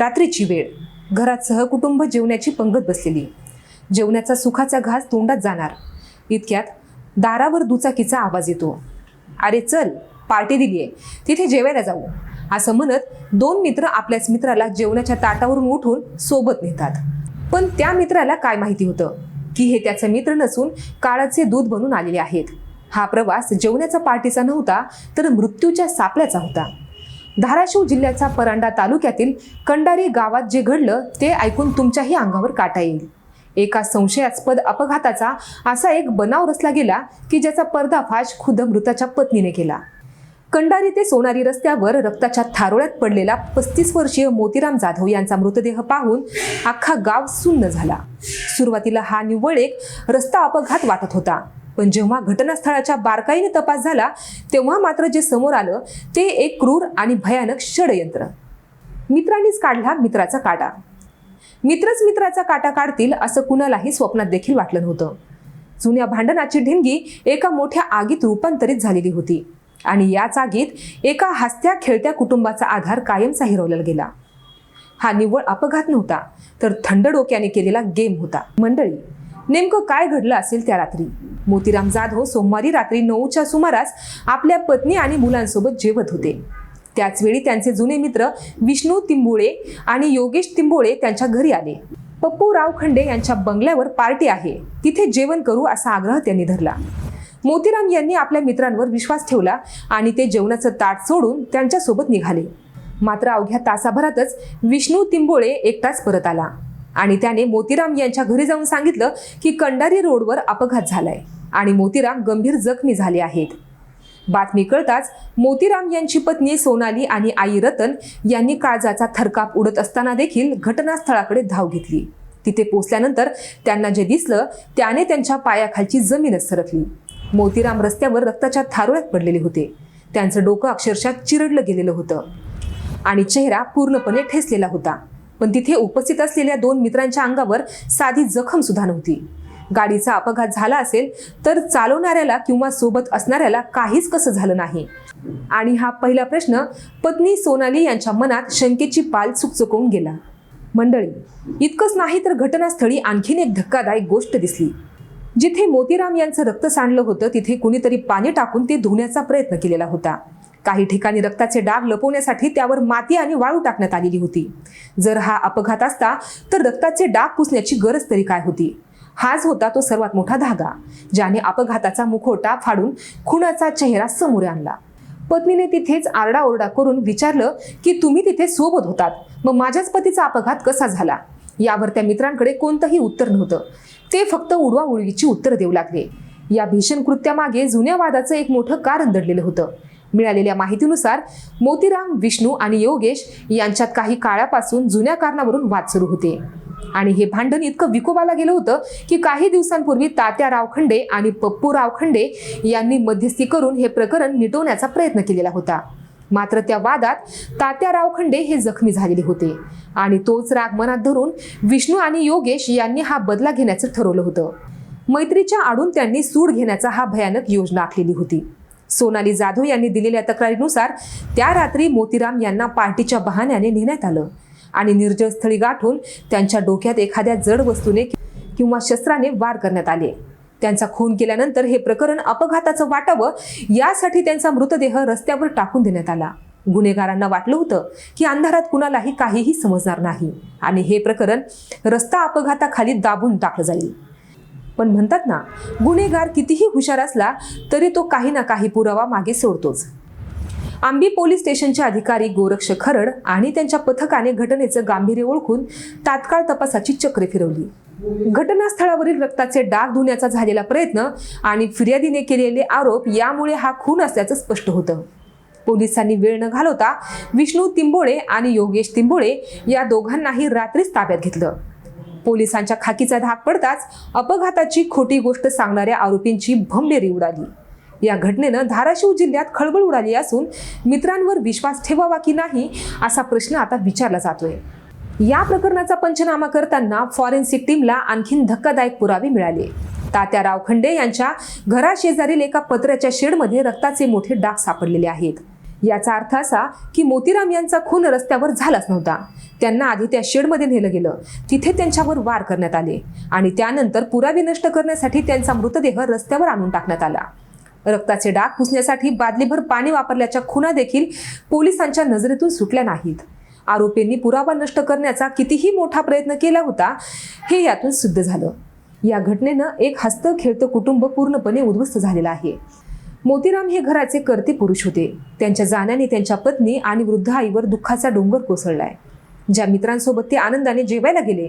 रात्रीची वेळ. घरात सहकुटुंब जेवण्याची पंगत बसलेली. जेवण्याचा सुखाचा घास तोंडात जाणार. इतक्यात दारावर दुचाकीचा आवाज येतो. अरे चल पार्टी दिलीये तिथे जेवायला जाऊ. असं म्हणत दोन मित्र आपल्याच मित्राला जेवणाच्या ताटावरून उठून सोबत नेतात. पण त्या मित्राला काय माहिती होतं? की हे त्याचे मित्र नसून काळाचे दूध बनून आलेले आहेत. हा प्रवास जेवण्याचा पार्टीचा नव्हता तर मृत्यूच्या सापल्याचा होता. धाराशिव जिल्ह्याचा परांडा तालुक्यातील कंडारी गावात जे घडलं ते ऐकून तुमच्याही अंगावर काटा येईल. एका संशयास्पद अपघाताचा असा एक बनाव रचला गेला की ज्याचा पर्दाफाश खुद्द मृताच्या पत्नीने केला. कंडारी ते सोनारी रस्त्यावर रक्ताच्या थारोळ्यात पडलेला पस्तीस वर्षीय मोतीराम जाधव यांचा मृतदेह पाहून अख्खा गाव सुन्न झाला. सुरुवातीला हा निव्वळ एक रस्ता अपघात वाटत होता. पण जेव्हा घटनास्थळाच्या बारकाईने तपास झाला तेव्हा मात्र जे समोर आलं ते एक क्रूर आणि भयानक षडयंत्र. मित्रांनीच काढला मित्राचा काटा. मित्रच मित्राचा काटा काढतील असं कुणालाही स्वप्नात देखील वाटलं नव्हतं. जुन्या भांडणाची ढिंगी एका मोठ्या आगीत रूपांतरित झालेली होती आणि याच आगीत एका हसत्या खेळत्या कुटुंबाचा आधार कायमचा हिरवला गेला. हा निव्वळ अपघात नव्हता तर थंड डोक्याने केलेला गेम होता. मंडळी नेमकं काय घडलं असेल त्या रात्री? मोतीराम जाधव सोमवारी रात्री नऊच्या सुमारास आपल्या पत्नी आणि मुलांसोबत जेवत होते. त्याचवेळी त्यांचे जुने मित्र विष्णू तिंबोळे आणि योगेश तिंबोळे त्यांच्या घरी आले. पप्पू रावखंडे यांच्या बंगल्यावर पार्टी आहे. तिथे जेवण करू असा आग्रह त्यांनी धरला. मोतीराम यांनी आपल्या मित्रांवर विश्वास ठेवला आणि ते जेवणाचं ताट सोडून त्यांच्यासोबत निघाले. मात्र अवघ्या तासाभरातच विष्णू तिंबोळे एकटाच परत आला. आणि त्याने मोतीराम यांच्या घरी जाऊन सांगितलं की कंडारी रोडवर अपघात झालाय आणि मोतीराम गंभीर जखमी झाले आहेत. बातमी कळताच मोतीराम यांची पत्नी सोनाली आणि आई रतन यांनी काळजाचा थरकाप उडत असताना देखील घटनास्थळाकडे धाव घेतली. तिथे पोचल्यानंतर त्यांना जे दिसलं त्याने त्यांच्या पायाखालची जमीनच सरकली. मोतीराम रस्त्यावर रक्ताच्या थारोळ्यात पडलेले होते. त्यांचं डोकं अक्षरशः चिरडलं गेलेलं होतं आणि चेहरा पूर्णपणे ठेसलेला होता. पण तिथे उपस्थित असलेल्या दोन मित्रांच्या अंगावर साधी जखम सुद्धा नव्हती. गाडीचा अपघात झाला असेल तर चालवणाऱ्याला किंवा सोबत असणाऱ्याला काहीच कसं झालं नाही. आणि हा पहिला प्रश्न पत्नी सोनाली यांच्या मनात शंकेची पाल चुकचुकवून गेला. मंडळी इतकंच नाही तर घटनास्थळी आणखीन एक धक्कादायक गोष्ट दिसली. जिथे मोतीराम यांचं रक्त सांडलं होतं तिथे कुणीतरी पाणी टाकून ते धुण्याचा प्रयत्न केलेला होता. काही ठिकाणी रक्ताचे डाग लपवण्यासाठी त्यावर माती आणि वाळू टाकण्यात आलेली होती. जर हा अपघात असता तर रक्ताचे डाग पुसण्याची गरज तरी काय होती? हाच होता तो सर्वात मोठा धागा ज्याने अपघाताचा मुखवटा फाडून खुणाचा चेहरा समोर आणला. पत्नीने तिथेच आरडाओरडा करून विचारलं की तुम्ही तिथे सोबत होतात. मग माझ्याच पतीचा अपघात कसा झाला? यावर त्या मित्रांकडे कोणतंही उत्तर नव्हतं. ते फक्त उडवा उडवीची उत्तर देऊ लागले. या भीषण कृत्यामागे जुन्या वादाचं एक मोठं कारण दडलेलं होतं. मिळालेल्या माहितीनुसार मोतीराम विष्णू आणि योगेश यांच्यात काही काळापासून जुन्या कारणावरून वाद सुरू होते. आणि हे भांडण इतकं विकोबाला गेलं होतं की काही दिवसांपूर्वी तात्या रावखंडे आणि पप्पू रावखंडे यांनी मध्यस्थी करून हे प्रकरण मिटवण्याचा प्रयत्न केलेला होता. मात्र त्या वादात तात्या रावखंडे हे जखमी झालेले होते आणि तोच राग मनात धरून विष्णू आणि योगेश यांनी हा बदला घेण्याचं ठरवलं होतं. मैत्रीच्या आडून त्यांनी सूड घेण्याचा हा भयानक योजना आखलेली होती. सोनाली जाधव यांनी दिलेल्या तक्रारीनुसार त्या रात्री मोतीराम यांना पार्टीच्या बहाण्याने नेण्यात आलं. आणि निर्जनस्थळी गाठून त्यांच्या डोक्यात एखाद्या जड वस्तूने किंवा शस्त्राने वार करण्यात आले. त्यांचा खून केल्यानंतर हे प्रकरण अपघाताचं वाटावं यासाठी त्यांचा मृतदेह रस्त्यावर टाकून देण्यात आला. गुन्हेगारांना वाटलं होतं की अंधारात कुणालाही काहीही समजणार नाही. आणि हे प्रकरण रस्ता अपघाताखाली दाबून टाकलं जाईल. पण म्हणतात ना गुन्हेगार कितीही हुशार असला तरी तो काही ना काही पुरावा मागे सोडतोच. आंबी पोलीस स्टेशनचे अधिकारी गोरक्ष खरड आणि त्यांच्या पथकाने घटनेचं गांभीर्य ओळखून तात्काळ तपासाची चक्रे फिरवली. घटनास्थळावरील रक्ताचे डाग धुण्याचा झालेला प्रयत्न आणि फिर्यादीने केलेले आरोप यामुळे हा खून असल्याचं स्पष्ट होतं. पोलिसांनी वेळ न घालवता विष्णू तिंबोळे आणि योगेश तिंबोळे या दोघांनाही रात्रीच ताब्यात घेतलं. पोलिसांच्या खाकीचा धाक पडताच अपघाताची खोटी गोष्ट सांगणाऱ्या आरोपींची भंबेरी उडाली. या घटनेनं धाराशिव जिल्ह्यात खळबळ उडाली असून मित्रांवर विश्वास ठेवावा की नाही असा प्रश्न आता विचारला जातोय. या प्रकरणाचा पंचनामा करताना फॉरेन्सिक टीमला आणखीन धक्कादायक पुरावे मिळाले. तात्या रावखंडे यांच्या घराशेजारील एका पत्र्याच्या शेडमध्ये रक्ताचे मोठे डाग सापडलेले आहेत. याचा अर्थ असा की मोतीराम यांचा खून रस्त्यावर झालाच नव्हता. त्यांना आधी त्या शेडमध्ये नेलं गेलं. तिथे त्यांच्यावर वार करण्यात आले आणि त्यानंतर पुरावे नष्ट करण्यासाठी त्यांचा मृतदेह रस्त्यावर आणून टाकण्यात आला. रक्ताचे डाग पुसण्यासाठी बादलीभर पाणी वापरल्याच्या खुना देखील पोलिसांच्या नजरेतून सुटल्या नाहीत. आरोपींनी पुरावा नष्ट करण्याचा कितीही मोठा प्रयत्न केला होता हे यातून सिद्ध झालं. या घटनेनं एक हस्त खेळतं कुटुंब पूर्णपणे उद्ध्वस्त झालेलं आहे. मोतीराम हे घराचे कर्ते पुरुष होते. त्यांच्या जाण्याने त्यांच्या पत्नी आणि वृद्ध आईवर दुःखाचा डोंगर कोसळलाय. ज्या मित्रांसोबत ते आनंदाने जेवायला गेले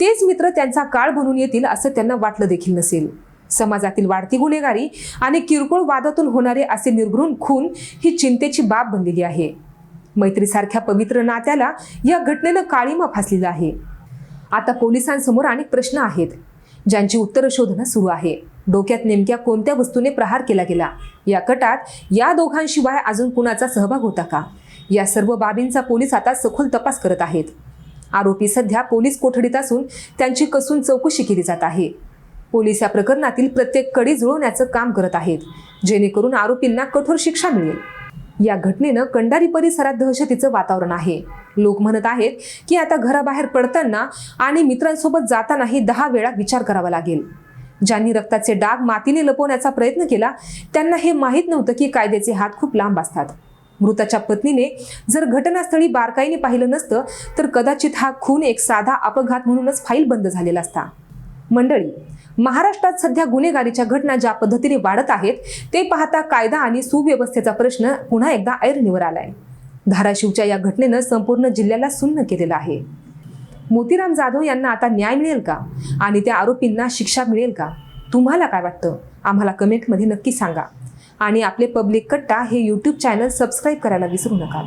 तेच मित्र त्यांचा काळ बनून येतील असं त्यांना वाटलं देखील नसेल. समाजातील वाढती गुन्हेगारी आणि किरकोळ वादातून होणारे असे निर्घृण खून ही चिंतेची बाब बनलेली आहे. मैत्रीसारख्या पवित्र नात्याला या घटनेनं काळीमा फासलेला आहे. आता पोलिसांसमोर अनेक प्रश्न आहेत ज्यांची उत्तरं शोधणं सुरू आहे. डोक्यात नेमक्या कोणत्या वस्तूने प्रहार केला गेला? या कटात या दोघांशिवाय अजून कुणाचा सहभाग होता का? या सर्व बाबींचा पोलीस आता सखोल तपास करत आहेत. आरोपी सध्या पोलीस कोठडीत असून त्यांची कसून चौकशी केली जात आहे. पोलीस या प्रकरणातील प्रत्येक कडी जुळवण्याचं काम करत आहेत जेणेकरून आरोपींना कठोर शिक्षा मिळेल. या घटनेनं कंडारी परिसरात दहशतीचं वातावरण आहे. लोक म्हणत आहेत की आता घराबाहेर पडताना आणि मित्रांसोबत जातानाही दहा वेळा विचार करावा लागेल. ज्यांनी रक्ताचे डाग मातीने लपवण्याचा प्रयत्न केला त्यांना हे माहीत नव्हतं की कायद्याचे हात खूप लांब असतात. मृताच्या पत्नीने जर घटनास्थळी बारकाईने पाहिलं नसतं तर कदाचित हा खून एक साधा अपघात म्हणूनच फाईल बंद झालेला असता. मंडळी महाराष्ट्रात सध्या गुन्हेगारीच्या घटना ज्या पद्धतीने वाढत आहेत ते पाहता कायदा आणि सुव्यवस्थेचा प्रश्न पुन्हा एकदा ऐरणीवर आलाय. धाराशिवच्या या घटनेनं संपूर्ण जिल्ह्याला सुन्न केलेलं आहे. मोतीराम जाधव यांना आता न्याय मिळेल का? आणि त्या आरोपींना शिक्षा मिळेल का? तुम्हाला काय वाटतं? आम्हाला कमेंटमध्ये नक्की सांगा. आणि आपले पब्लिक कट्टा हे यूट्यूब चॅनल सबस्क्राईब करायला विसरू नका.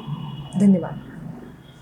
धन्यवाद.